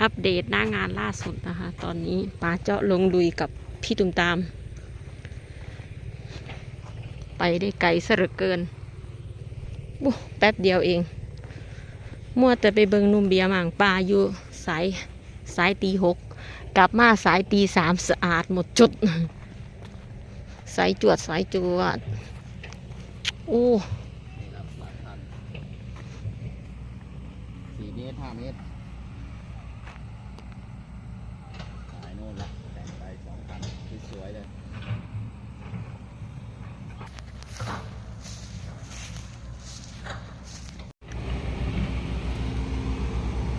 อัปเดตหน้างานล่าสุดนะคะ ตอนนี้ป้าเจาะลงลุยกับพี่ตุมตาม ไปได้ไกลซะเหลือเกินบุแป๊บเดียวเอง มัวแต่ไปเบิงนุ่มเบียร์หมางปลาอยู่สายสายตีหกกลับมาสายตีสามสะอาดหมดจุด สายจวดสายจวดโอ้นี่ครับหสี่เมตรห้าเมตรสายโน่นละแต่งไปสองพันสวยๆเลย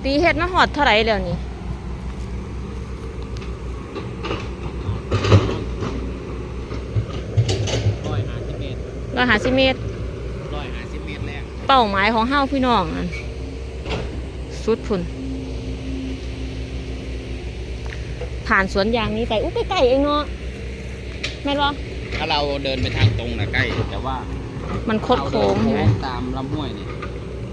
ตีเฮ็ดมาหอดเท่าไหร่แล้วนี่ร้อยห้าสิบเมตรร้อยหาสิเมตร ร้อยห้าสิบเมตรแรกเป้าหมายของเฮาพี่น้องนั่นสุดพุ่น ผ่านสวนยางนี้ไปอุ๊ยใกล้ๆเองเนาะแม่นบ่ถ้าเราเดินไปทางตรงนะใกล้ แต่ว่ามันคดโค้งเราใช่เดิไหมนตามลำห้วยนี่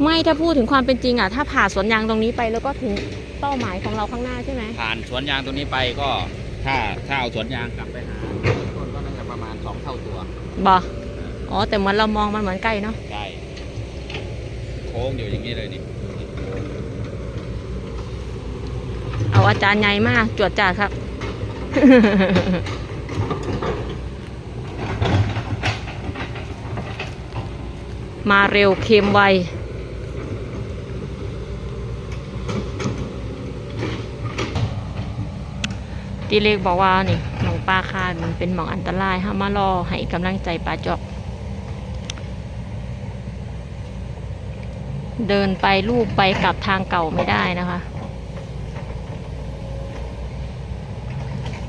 ไม่ถ้าพูดถึงความเป็นจริงอะถ้าผ่าสวนยางตรงนี้ไปแล้วก็ถึงเป้าหมายของเราข้างหน้าใช่ไหมผ่านสวนยางตรงนี้ไปก็ถ้าถ้าเอาสวนยางกลับไปหาต้นก็น่าจะประมาณสองเท่าตัวบ่อ๋อแต่เหมือนเรามองมันเหมือนใกล้เนาะใช่โค้งอยู่อย่างนี้เลยนี่เอาอาจารย์ใหญ่มากจวดจ่าครับ มาเร็วเค็มไว ตีเล็กบอกว่านี่หนองปลาคาดมันเป็นหมองอันตรายห้ามารอให้กำลังใจปลาจอก เดินไปลูกไปกลับทางเก่าไม่ได้นะคะ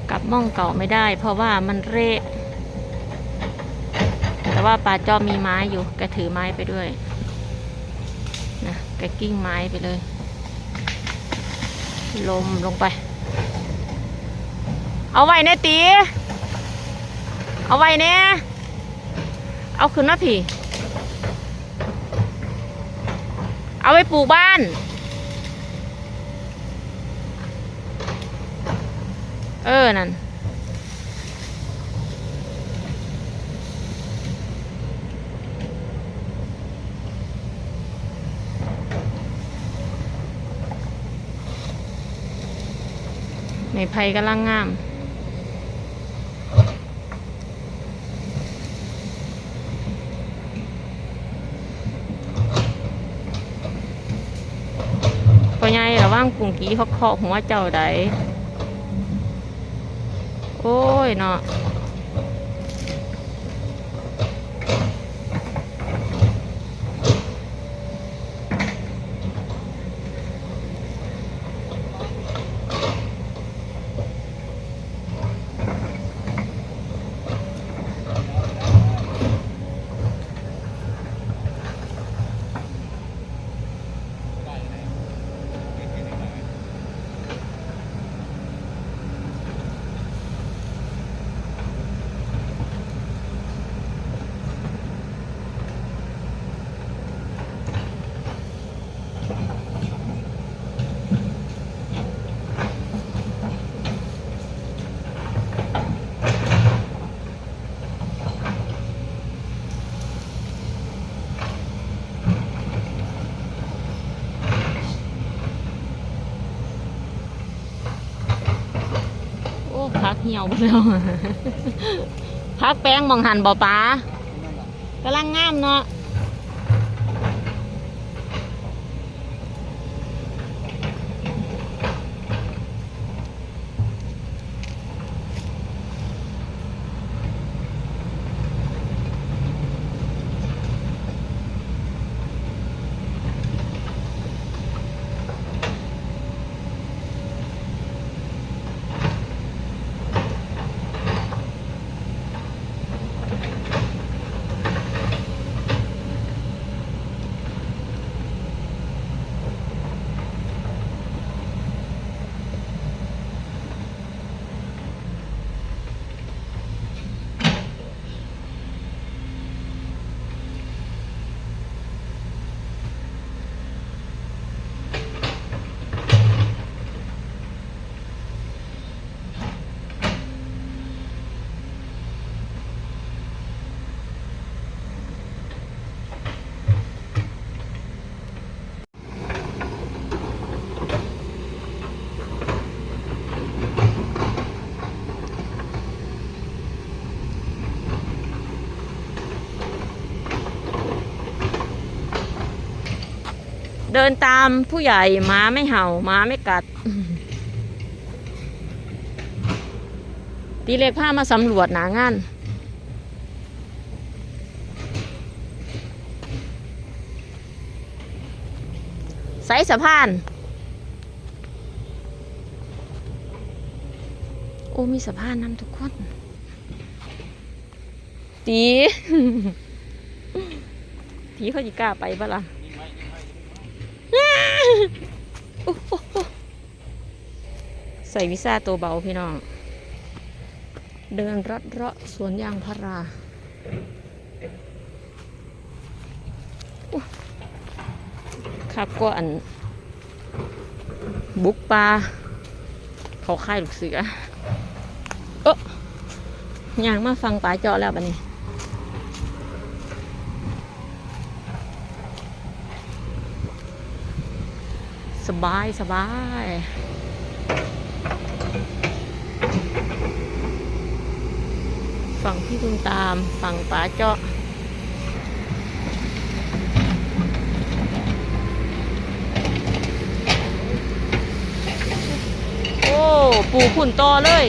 กลับม่องเก่าไม่ได้ เพราะว่ามันเละแต่ว่าปลาจอมีไม้อยู่แกถือไม้ไปด้วยนะแกกิ้งไม้ไปเลย ลมลงไป เอาไว้แน่ตี เอาไว้แน่ เอาขึ้นมาพี่เอาไปปลูกบ้าน เออ นั่นในไผ่กำลังงาม พอไงระว่างกุ่งกี้เขาเคาะหัวเจ้าใดโอ้ยเนาะ เหี่ยวไปแล้วพักแป้งมองหันบ่ป้ากำลังงามเนาะ เดินตามผู้ใหญ่หมาไม่เห่าหมาไม่กัดตีเล็กพามาสำรวจหนางานไสสะพาน โอ้มีสะพานนำทุกคน ตี ตีเขาจะกล้าไปปะล่ะโอ้โห ใส่วิซ่าตัวเบาพี่น้อง เดินรัดเลาะสวนยางพาราอุ๊ยคักก็อัน บุกปลาเขาค่ายลูกเสือเออย่างมาฟังปลาเจาะแล้วบันนี้ สบายสบายฝั่งพี่คุณตามฝั่งป๋าเจาะโอ้ ปูขุ่นต่อเลย